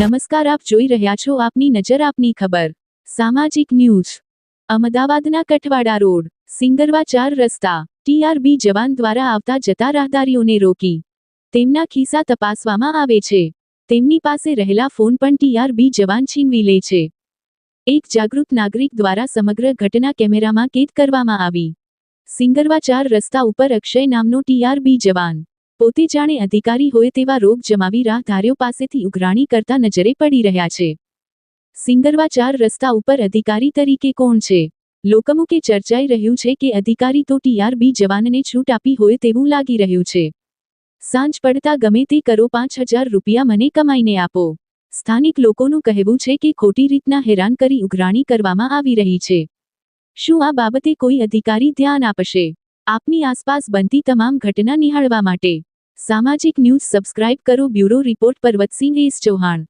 નમસ્કાર, આપ જોઈ રહ્યા છો આપની નજર, આપની ખબર. સામાજિક ન્યૂઝ. અમદાવાદના કઠવાડા રોડ, સિંગરવા ચાર રસ્તા, ટીઆરબી જવાન દ્વારા આવતા જતા રાહદારીઓને રોકી. તેમના ખિસ્સા તપાસવામાં આવે છે. તેમની પાસે રહેલા ફોન પણ ટીઆરબી જવાન છીનવી લે છે. એક જાગૃત નાગરિક દ્વારા સમગ્ર ઘટના કેમેરામાં કેદ કરવામાં આવી. સિંગરવા ચાર રસ્તા ઉપર અક્ષય નામનો ટીઆરબી જવાન પોતે જાણે અધિકારી હોય તેવા રોગ જમાવી રાહદારીઓ પાસેથી ઉઘરાણી કરતા નજરે પડી રહ્યા છે. સિંગરવા ચાર રસ્તા ઉપર અધિકારી તરીકે કોણ છે? લોકમુખે ચર્ચાઈ રહ્યું છે કે અધિકારી તો ટીઆરબી જવાનને છૂટ આપી હોય તેવું લાગી રહ્યું છે. સાંજ પડતા ગમે તે કરો પાંચ હજાર રૂપિયા મને કમાઈને આપો. સ્થાનિક લોકોનું કહેવું છે કે ખોટી રીતના હેરાન કરી ઉઘરાણી કરવામાં આવી રહી છે. શું આ બાબતે કોઈ અધિકારી ધ્યાન આપશે? આપની આસપાસ બનતી તમામ ઘટના નિહાળવા માટે. સામાજિક ન્યૂઝ સબસ્ક્રાઇબ કરો bureau report Parvatsinh S Chauhan.